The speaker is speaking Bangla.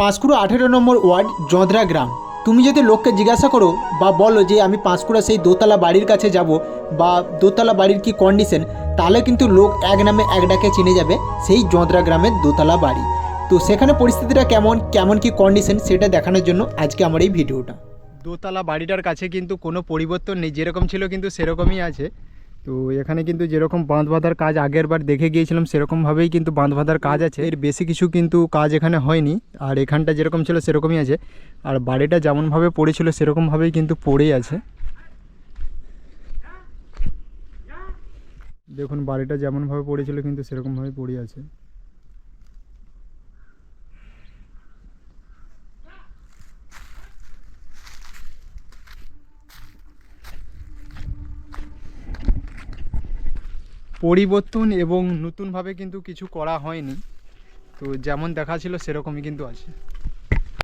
পাঁশকুড়া আঠেরো নম্বর ওয়ার্ড জঁদরা গ্রাম। তুমি যদি লোককে জিজ্ঞাসা করো বা বলো যে আমি পাঁশকুড়া সেই দোতলা বাড়ির কাছে যাব বা দোতলা বাড়ির কি কন্ডিশন তাহলে কিন্তু লোক এক নামে এক ডাকে চিনে যাবে সেই জঁদরা গ্রামের দোতলা বাড়ি। তো সেখানে পরিস্থিতিটা কেমন কেমন কি কন্ডিশন সেটা দেখানোর জন্য আজকে আমার এই ভিডিওটা। দোতলা বাড়িটার কাছে কিন্তু কোনো পরিবর্তন নেই, যেরকম ছিল কিন্তু সেরকমই আছে। তো এখানে কিন্তু যেরকম বাঁধ বাঁধার কাজ আগের বার দেখে গিয়েছিলাম সেরকমভাবেই কিন্তু বাঁধ বাঁধার কাজ আছে। এর বেশি কিছু কিন্তু কাজ এখানে হয়নি, আর এখানটা যেরকম ছিল সেরকমই আছে। আর বাড়িটা যেমনভাবে পড়েছিল সেরকমভাবেই কিন্তু পড়েই আছে। দেখুন, বাড়িটা যেমনভাবে পড়েছিল, কিন্তু সেরকমভাবে পড়ে আছে। পরিবর্তন এবং নতুনভাবে কিন্তু কিছু করা হয়নি। তো যেমন দেখা ছিল সেরকমই কিন্তু আছে।